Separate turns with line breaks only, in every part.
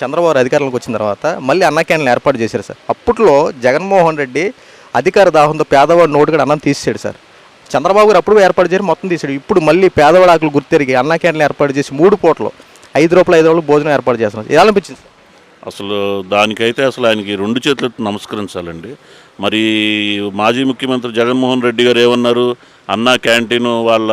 చంద్రబాబు అధికారంలోకి వచ్చిన తర్వాత మళ్ళీ అన్న క్యాన్లు ఏర్పాటు చేశారు సార్. అప్పట్లో జగన్మోహన్ రెడ్డి అధికార దాహంతో పేదవాడు నోటుగా అన్నం తీసేశాడు సార్. చంద్రబాబు గారు అప్పుడు ఏర్పాటు చేసి మొత్తం తీసాడు ఇప్పుడు మళ్ళీ పేదవాడు ఆకులు గుర్తెరిగి అన్న క్యాన్లు ఏర్పాటు చేసి మూడు పూటలు ఐదు రూపాయలు ఐదు రూపాయలు భోజనం ఏర్పాటు చేస్తున్నారు. ఎలా అనిపించింది సార్?
అసలు దానికైతే అసలు ఆయనకి రెండు చేతులతో నమస్కరించాలండి. మరి మాజీ ముఖ్యమంత్రి జగన్మోహన్ రెడ్డి గారు ఏమన్నారు? అన్నా క్యాంటీన్ వాళ్ళ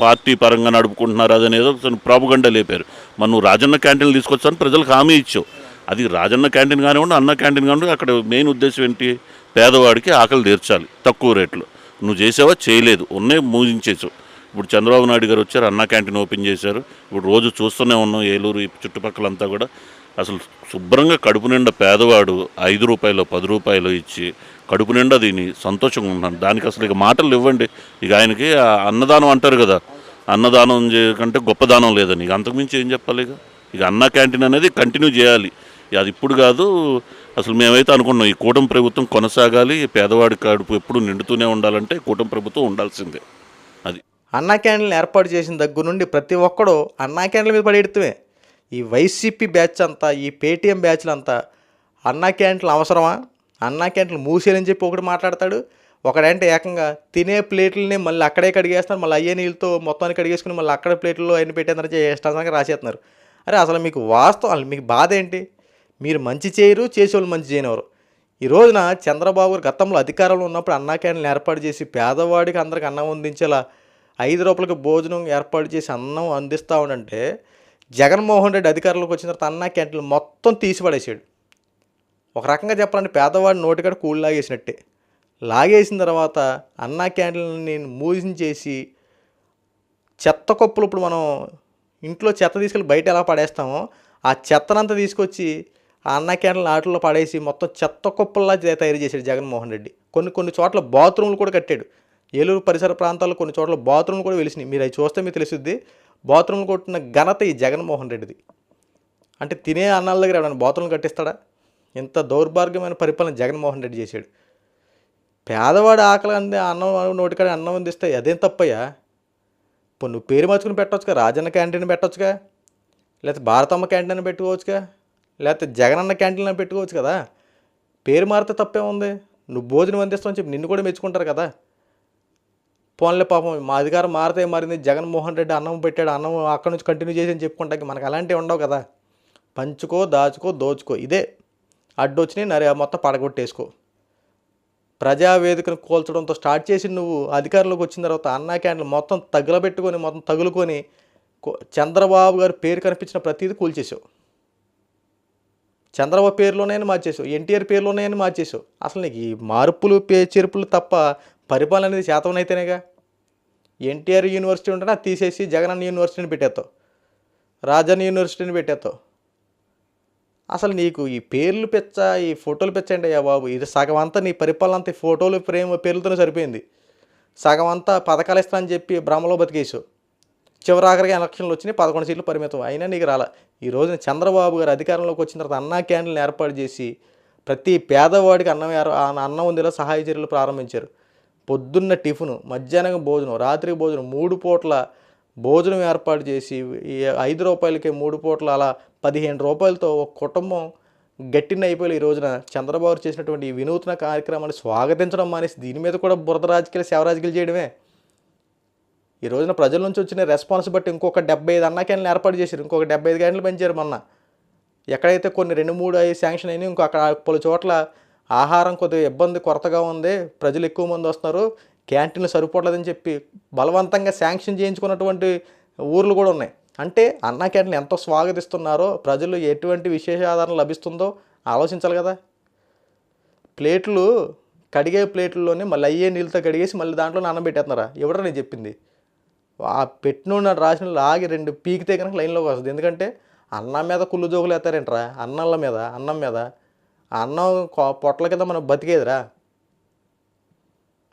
పార్టీ పరంగా నడుపుకుంటున్నారు అదనేదో ప్రాపగండ లేపారు. మరి నువ్వు రాజన్న క్యాంటీన్ తీసుకొచ్చాను ప్రజలకు హామీ ఇచ్చావు. అది రాజన్న క్యాంటీన్ కానివ్వండి అన్న క్యాంటీన్ కానివ్వండి అక్కడ మెయిన్ ఉద్దేశం ఏంటి? పేదవాడికి ఆకలి తీర్చాలి తక్కువ రేట్లు. నువ్వు చేసావా? చేయలేదు. ఉన్నే మూజించేసావు. ఇప్పుడు చంద్రబాబు నాయుడు గారు వచ్చారు అన్న క్యాంటీన్ ఓపెన్ చేశారు. ఇప్పుడు రోజు చూస్తూనే ఉన్నాం ఏలూరు చుట్టుపక్కలంతా కూడా. అసలు శుభ్రంగా కడుపు నిండా పేదవాడు ఐదు రూపాయలు పది రూపాయలు ఇచ్చి కడుపు నిండా దీని సంతోషంగా ఉన్నాను దానికి అసలు ఇక మాటలు ఇవ్వండి. ఇక ఆయనకి ఆ అన్నదానం అంటారు కదా అన్నదానం చేయకంటే గొప్ప దానం లేదని. ఇక అంతకుమించి ఏం చెప్పాలి ఇక? ఇక అన్న క్యాంటీన్ అనేది కంటిన్యూ చేయాలి. ఇక అది ఇప్పుడు కాదు అసలు మేమైతే అనుకున్నాం ఈ కూటమి ప్రభుత్వం కొనసాగాలి ఈ పేదవాడి కడుపు ఎప్పుడు నిండుతూనే ఉండాలంటే కూటమి ప్రభుత్వం ఉండాల్సిందే. అది.
అన్నా క్యాంటీన్లు ఏర్పాటు చేసిన దగ్గర నుండి ప్రతి ఒక్కడు అన్నా క్యాంటీన్ల మీద పడేడుతుమే ఈ వైసీపీ బ్యాచ్ అంతా ఈ పేటీఎం బ్యాచ్లు అంతా అన్నా క్యాంటీన్లు అవసరమా? అన్నా క్యాంటీన్లు మూసేయని చెప్పి ఒకటి మాట్లాడతాడు. ఒకడంటే ఏకంగా తినే ప్లేట్లని మళ్ళీ అక్కడే కడిగేస్తున్నారు మళ్ళీ అయ్యే నీళ్ళతో మొత్తాన్ని కడిగేసుకుని మళ్ళీ అక్కడ ప్లేట్లో అయిన పెట్టేందుకు చేస్తానికి రాసేస్తున్నారు. అరే అసలు మీకు వాస్తవం అసలు మీకు బాధ ఏంటి? మీరు మంచి చేయరు చేసేవాళ్ళు మంచి చేయనివారు ఈ రోజున చంద్రబాబు గారు గతంలో అధికారంలో ఉన్నప్పుడు అన్నా క్యాంటీన్లు ఏర్పాటు చేసి పేదవాడికి అందరికి అన్నం అందించేలా ఐదు రూపాయలకి భోజనం ఏర్పాటు చేసి అన్నం అందిస్తూ ఉండంటే జగన్మోహన్ రెడ్డి అధికారంలోకి వచ్చిన తర్వాత అన్నా క్యాంటీన్లు మొత్తం తీసిపడేసాడు. ఒక రకంగా చెప్పాలంటే పేదవాడి నోటికాడ కూలి లాగేసినట్టే లాగేసిన తర్వాత అన్నా నేను మూసించేసి చెత్త కుప్పలు ఇప్పుడు మనం ఇంట్లో చెత్త తీసుకెళ్ళి బయట ఎలా పడేస్తామో ఆ చెత్తనంతా తీసుకొచ్చి ఆ అన్న క్యాంటీన్ ఆటల్లో పడేసి మొత్తం చెత్త కుప్పల్లా తయారు చేశాడు జగన్మోహన్ రెడ్డి. కొన్ని కొన్ని చోట్ల బాత్రూమ్లు కూడా కట్టాడు. ఏలూరు పరిసర ప్రాంతాల్లో కొన్ని చోట్ల బాత్రూమ్లు కూడా వెలిసినాయి. మీరు అవి చూస్తే మీకు తెలుస్తుంది బాత్రూమ్లు కొట్టిన ఘనత ఈ జగన్మోహన్ రెడ్డిది. అంటే తినే అన్నాల దగ్గర ఏమైనా బాత్రూమ్లు కట్టిస్తాడా? ఇంత దౌర్భాగ్యమైన పరిపాలన జగన్మోహన్ రెడ్డి చేశాడు. పేదవాడు ఆకలి అంది అన్నం నోటికాడ అన్నం అందిస్తే అదేం తప్పయ్యా? ఇప్పుడు నువ్వు పేరు మార్చుకుని పెట్టవచ్చుగా రాజన్న క్యాంటీన్ పెట్టవచ్చుగా లేకపోతే భారతమ్మ క్యాంటీన్ పెట్టుకోవచ్చుగా లేకపోతే జగనన్న క్యాంటీన్ అని పెట్టుకోవచ్చు కదా? పేరు మారితే తప్పే ఉంది నువ్వు భోజనం అందిస్తావు చెప్పి నిన్ను కూడా మెచ్చుకుంటారు కదా? పోన్లే పాపం మా అధికారం మారితే మారింది జగన్మోహన్ రెడ్డి అన్నం పెట్టాడు అన్నం అక్కడి నుంచి కంటిన్యూ చేసి అని చెప్పుకుంటాకి మనకు అలాంటివి ఉండవు కదా? పంచుకో దాచుకో దోచుకో ఇదే. అడ్డొచ్చినాయి నరే మొత్తం పడగొట్టేసుకో. ప్రజావేదికను కోల్చడంతో స్టార్ట్ చేసి నువ్వు అధికారంలోకి వచ్చిన తర్వాత అన్నా క్యాండిల్ మొత్తం తగులబెట్టుకొని మొత్తం తగులుకొని చంద్రబాబు గారి పేరు కనిపించిన ప్రతిదీ కూల్చేసావు. చంద్రబాబు పేరులోనే మార్చేసావు ఎన్టీఆర్ పేరులోనే మార్చేసావు. అసలు నీకు ఈ మార్పులు పే చెరుపులు తప్ప పరిపాలన అనేది శాతవనైతేనేగా ఎన్టీఆర్ యూనివర్సిటీ ఉంటేనే అది తీసేసి జగనన్న యూనివర్సిటీని పెట్టేస్తావు. రాజన్న యూనివర్సిటీని పెట్టేస్తావు. అసలు నీకు ఈ పేర్లు పెచ్చ ఈ ఫోటోలు పెచ్చండి అయ్యా బాబు. ఇది సగం అంతా నీ పరిపాలన అంతా ఈ ఫోటోలు ప్రేమ పేర్లతోనే సరిపోయింది. సగం అంతా పథకాలు ఇస్తానని చెప్పి భ్రమలో బతికేసావు చివరి ఆఖరిగా ఎలక్షన్లు వచ్చినాయి పదకొండు సీట్లు పరిమితం. అయినా నీకు రాల. ఈ రోజున చంద్రబాబు గారు అధికారంలోకి వచ్చిన తర్వాత అన్నా క్యాంటీన్లు ఏర్పాటు చేసి ప్రతి పేదవాడికి అన్నం ఏర్- ఆ అన్నం ఉందిలో సహాయ చర్యలు ప్రారంభించారు. పొద్దున్న టిఫిన్ మధ్యాహ్నం భోజనం రాత్రి భోజనం మూడు పూట్ల భోజనం ఏర్పాటు చేసి ఈ ఐదు రూపాయలకి మూడు పూట్ల అలా పదిహేను రూపాయలతో ఒక కుటుంబం గట్టిన అయిపోయి ఈ రోజున చంద్రబాబు చేసినటువంటి వినూత్న కార్యక్రమాన్ని స్వాగతించడం మానేసి దీని మీద కూడా బురద రాజకీయాలు సేవ రాజకీయాలు చేయడమే. ఈ రోజున ప్రజల నుంచి వచ్చిన రెస్పాన్స్ బట్టి ఇంకొక డెబ్బై ఐదు అన్నా క్యాన్లు ఏర్పాటు చేశారు. ఇంకొక డెబ్బై ఐదు క్యాన్లు పెంచారు మొన్న. ఎక్కడైతే కొన్ని రెండు మూడు ఐదు శాంక్షన్ అయినాయి ఇంకో అక్కడ పలు చోట్ల ఆహారం కొద్దిగా ఇబ్బంది కొరతగా ఉంది. ప్రజలు ఎక్కువ మంది వస్తున్నారు. క్యాంటీన్లు సరిపోవట్లేదని చెప్పి బలవంతంగా శాంక్షన్ చేయించుకున్నటువంటి ఊర్లు కూడా ఉన్నాయి. అంటే అన్నా క్యాంటీన్ ఎంత స్వాగతిస్తున్నారో ప్రజలు ఎటువంటి విశేష ఆదరణ లభిస్తుందో ఆలోచించాలి కదా. ప్లేట్లు కడిగే ప్లేట్లలోనే మళ్ళీ అయ్యే నీళ్ళతో కడిగేసి మళ్ళీ దాంట్లో నానబెట్టేస్తున్నారా? ఎవడరా నేను చెప్పింది? ఆ పెట్టిన రాసిన లాగి రెండు పీకితే కనుక లైన్లోకి వస్తుంది. ఎందుకంటే అన్నం మీద కుళ్ళు జోకులు వేస్తారేంట్రా? అన్నంల మీద అన్నం మీద. ఆ అన్నం కొ- పొట్ల కింద మనం బతికేదిరా?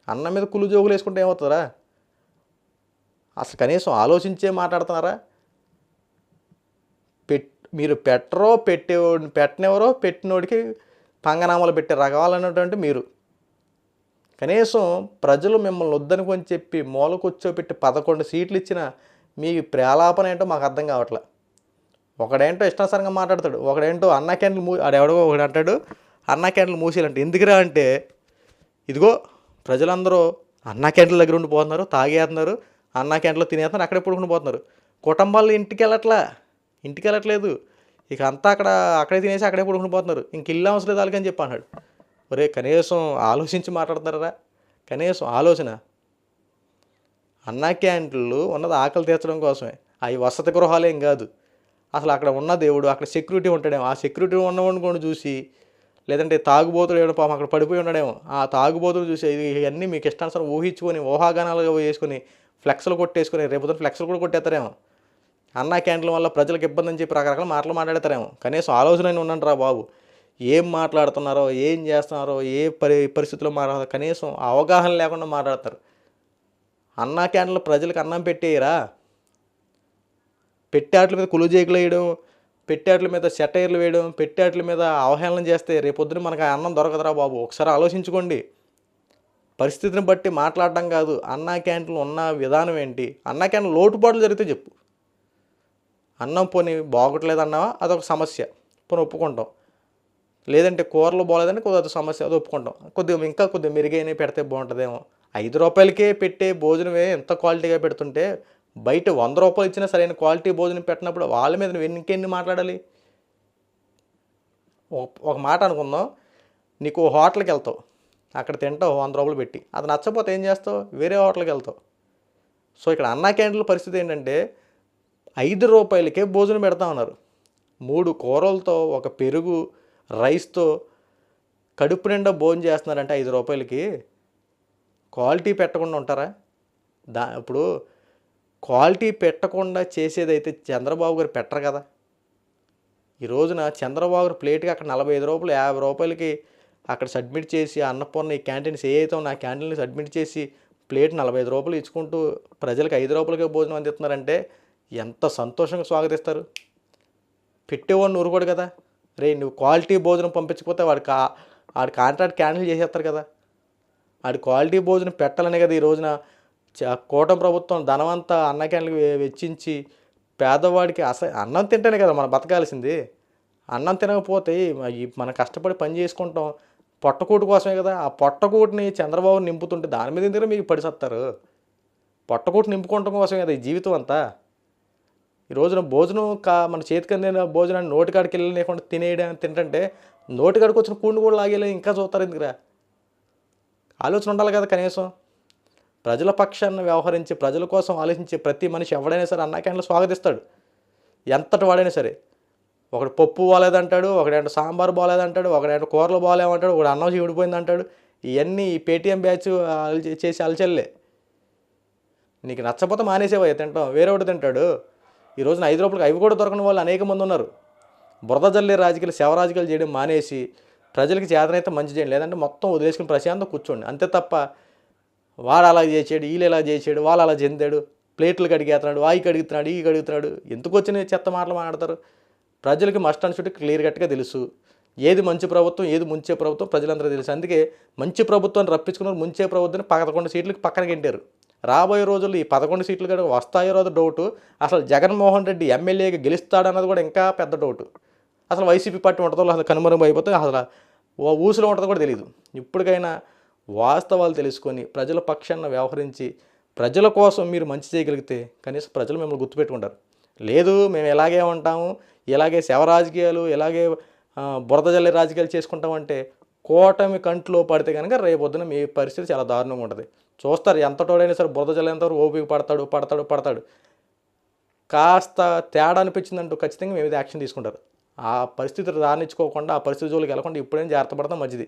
అన్నం మీద కుళ్ళు జోకులు వేసుకుంటే ఏమవుతుందిరా? అసలు కనీసం ఆలోచించే మాట్లాడుతున్నారా? మీరు పెట్టరో పెట్టే పెట్టినెవరో పెట్టినోడికి పంగనామాలు పెట్టే రకాలన్నటువంటి మీరు. కనీసం ప్రజలు మిమ్మల్ని వద్దనుకొని చెప్పి మూల కూర్చోబెట్టి పదకొండు సీట్లు ఇచ్చిన మీ ప్రేలాపన ఏంటో మాకు అర్థం కావట్లే. ఒకడేంటో ఇష్టానుసారంగా మాట్లాడతాడు ఒకడేంటో అన్న క్యాండిల్ మూ ఆడెవడో ఒకడు అంటాడు అన్న క్యాండిల్ మూసేయాలంటే ఎందుకురా అంటే ఇదిగో ప్రజలందరూ అన్న క్యాండిల్ దగ్గర ఉండిపోతున్నారు తాగేస్తున్నారు అన్న క్యాంటీన్లో తినేస్తున్నారు అక్కడే పడుకుని పోతున్నారు. కుటుంబాలు ఇంటికి వెళ్ళట్లా. ఇంటికి వెళ్ళట్లేదు ఇక అంతా అక్కడ అక్కడే తినేసి అక్కడే పడుకుని పోతున్నారు. ఇంక ఇల్లు అవసరం లేదు వాళ్ళకని చెప్పి అన్నాడు. ఒరే కనీసం ఆలోచించి మాట్లాడతారా కనీసం ఆలోచన. అన్నా క్యాంటీన్లు ఉన్నది ఆకలి తీర్చడం కోసమే. అవి వసతి గృహాలేం కాదు. అసలు అక్కడ ఉన్న దేవుడు అక్కడ సెక్యూరిటీ ఉంటాడేమో. ఆ సెక్యూరిటీ ఉన్నవాడిని కూడా చూసి లేదంటే తాగుబోతుడు ఏమైనా పాపం అక్కడ పడిపోయి ఉన్నాడేమో. ఆ తాగుబోతులు చూసి ఇవన్నీ మీకు ఇష్టానుసారం ఊహించుకొని ఊహాగానాలుగా వేసుకొని ఫ్లెక్స్లు కొట్టేసుకొని రేపు ఫ్లెక్స్లు కూడా కొట్టేస్తారేమో. అన్నా క్యాంటీన్ వల్ల ప్రజలకు ఇబ్బంది అని చెప్పి రకరకాల మాటలు మాట్లాడతారేమో. కనీసం ఆలోచన ఉండండి రా బాబు. ఏం మాట్లాడుతున్నారో ఏం చేస్తున్నారో ఏ పరి పరిస్థితుల్లో మాట్లాడతారు కనీసం అవగాహన లేకుండా మాట్లాడతారు. అన్నా క్యాంటీన్లో ప్రజలకు అన్నం పెట్టేయరా? పెట్టాట్ల మీద కులుజేకులు వేయడం పెట్టాట్ల మీద సెటైర్లు వేయడం పెట్టాట్ల మీద అవహేళన చేస్తే రేపొద్దున మనకు అన్నం దొరకదురా బాబు. ఒకసారి ఆలోచించుకోండి. పరిస్థితిని బట్టి మాట్లాడడం కాదు అన్నా క్యాంటీన్లు ఉన్న విధానం ఏంటి? అన్నా క్యాంటీన్ లోటుపాట్లు జరిగితే చెప్పు. అన్నం పోనీ బాగోట్లేదు అన్నావా అదొక సమస్య. పోనీ ఒప్పుకుంటాం. లేదంటే కూరలు బాగలేదంటే కొద్దిగా అది సమస్య అది ఒప్పుకుంటాం. కొద్దిగా ఇంకా కొద్దిగా మెరుగైన పెడితే బాగుంటుందేమో. ఐదు రూపాయలకే పెట్టే భోజనమే ఎంత క్వాలిటీగా పెడుతుంటే బయట వంద రూపాయలు ఇచ్చినా సరైన క్వాలిటీ భోజనం పెట్టినప్పుడు వాళ్ళ మీద నువ్వు ఇంకెన్ని మాట్లాడాలి? ఒక- మాట అనుకుందాం. నీకు హోటల్కి వెళ్తావు. అక్కడ తింటావు వంద రూపాయలు పెట్టి. అది నచ్చపోతే ఏం చేస్తావు? వేరే హోటల్కి వెళ్తావు. సో ఇక్కడ అన్నా క్యాంటీన్ల పరిస్థితి ఏంటంటే ఐదు రూపాయలకే భోజనం పెడతా ఉన్నారు. మూడు కూరలతో ఒక పెరుగు రైస్తో కడుపు నిండా భోజనం చేస్తున్నారంటే ఐదు రూపాయలకి క్వాలిటీ పెట్టకుండా ఉంటారా? దా ఇప్పుడు క్వాలిటీ పెట్టకుండా చేసేదైతే చంద్రబాబు గారు పెట్టరు కదా. ఈ రోజున చంద్రబాబు గారు ప్లేట్కి అక్కడ నలభై ఐదు రూపాయలు యాభై రూపాయలకి అక్కడ సబ్మిట్ చేసి అన్నపూర్ణ ఈ క్యాంటీన్స్ ఏ అయితే ఉన్న ఆ క్యాంటీన్లు సబ్మిట్ చేసి ప్లేట్ నలభై ఐదు రూపాయలు ఇచ్చుకుంటూ ప్రజలకు ఐదు రూపాయలకే భోజనం అందిస్తున్నారంటే ఎంత సంతోషంగా స్వాగతిస్తారు? పెట్టేవాడిని ఊరుకోడు కదా. రే నువ్వు క్వాలిటీ భోజనం పంపించకపోతే వాడి కా వాడి కాంట్రాక్ట్ క్యాన్సిల్ చేసేస్తారు కదా. వాడి క్వాలిటీ భోజనం పెట్టాలనే కదా ఈ రోజున చ- కూటమి ప్రభుత్వం ధనవంతా అన్న క్యాన్లు వెచ్చించి పేదవాడికి అస అన్నం తింటేనే కదా మనం బతకాల్సింది. అన్నం తినకపోతే ఈ మన కష్టపడి పని చేసుకుంటాం. పొట్టకూటి కోసమే కదా. ఆ పొట్టకూటిని చంద్రబాబు నింపుతుంటే దాని మీద ఎందుకు మీకు పడిసత్తారు పొట్టకూటి నింపుకోవటం కోసమే కదా ఈ జీవితం అంతా. ఈ రోజున భోజనం కా మన చేతికి అందిన భోజనాన్ని నోటికాడికి వెళ్ళి లేకుండా తినేయడం తింటుంటే నోటికాడికి వచ్చిన కూండు కూడా లాగేలే ఇంకా చూస్తారు ఎందుకురా? ఆలోచన ఉండాలి కదా కనీసం. ప్రజల పక్షాన్ని వ్యవహరించి ప్రజల కోసం ఆలోచించే ప్రతి మనిషి ఎవడైనా సరే అన్నా స్వాగతిస్తాడు. ఎంతటి వాడైనా సరే. ఒకడు పప్పు బాగాలేదంటాడు ఒకడేంటో సాంబార్ బాగాలేదంటాడు ఒకడేంటో కూరలు బాగాలేమంటాడు ఒకడు అన్నం చీడిపోయింది అంటాడు ఇవన్నీ ఈ పేటీఎం బ్యాచ్ అలచి- చేసి అలచల్లే. నీకు నచ్చపోతే మానేసేవా తింటాం. వేరే ఒకటి తింటాడు. ఈ రోజున ఐదు రూపాయలకి అవి కూడా దొరకని వాళ్ళు అనేక మంది ఉన్నారు. బురద జల్లే రాజకీయాలు శవ రాజకీయాలు చేయడం మానేసి ప్రజలకి చేతనైతే మంచి చేయండి లేదంటే మొత్తం వదిలేసుకుని ప్రశాంతం కూర్చోండి. అంతే తప్ప వాడు అలా చేసాడు వీళ్ళు ఇలా చేసాడు వాళ్ళు అలా చెందాడు ప్లేట్లు కడిగేస్తున్నాడు వాయి కడుగుతున్నాడు ఈ కడుగుతున్నాడు. ఎందుకు వచ్చిన చెత్త మాటలు మాట్లాడతారు? ప్రజలకి మస్ట్ అని చుట్టూ క్లియర్ కట్గా తెలుసు. ఏది మంచి ప్రభుత్వం ఏది ముంచే ప్రభుత్వం ప్రజలందరూ తెలుసు. అందుకే మంచి ప్రభుత్వాన్ని రప్పించుకున్నారు ముంచే ప్రభుత్వాన్ని పదకొండు సీట్లకి పక్కన గెంటారు. రాబోయే రోజుల్లో ఈ పదకొండు సీట్లు కూడా వస్తాయో రోజు డౌటు. అసలు జగన్మోహన్ రెడ్డి ఎమ్మెల్యేగా గెలుస్తాడన్నది కూడా ఇంకా పెద్ద డౌటు. అసలు వైసీపీ పార్టీ ఉంటుందో అసలు కనుమరుగు అయిపోతే అసలు ఓ ఊసులో ఉంటుందో కూడా తెలియదు ఇప్పటికైనా వాస్తవాలు తెలుసుకొని ప్రజల పక్షాన వ్యవహరించి ప్రజల కోసం మీరు మంచి చేయగలిగితే కనీసం ప్రజలు మిమ్మల్ని గుర్తుపెట్టుకుంటారు. లేదు మేము ఇలాగే ఉంటాము ఇలాగే శవ రాజకీయాలు ఇలాగే బురద జల్లే రాజకీయాలు చేసుకుంటామంటే కూటమి కంట్లో పడితే కనుక రేపొద్దున మీ పరిస్థితి చాలా దారుణంగా ఉంటుంది. చూస్తారు ఎంతటోడైనా సరే బురద జల్లేంతవరకు ఓపిక పడతాడు పడతాడు పడతాడు. కాస్త తేడా అనిపించిందంటూ ఖచ్చితంగా మేము యాక్షన్ తీసుకుంటారు. ఆ పరిస్థితి రానిచ్చుకోకుండా ఆ పరిస్థితి జోలికి వెళ్ళకుండా ఇప్పుడైనా జాగ్రత్త పడతాం మంచిది.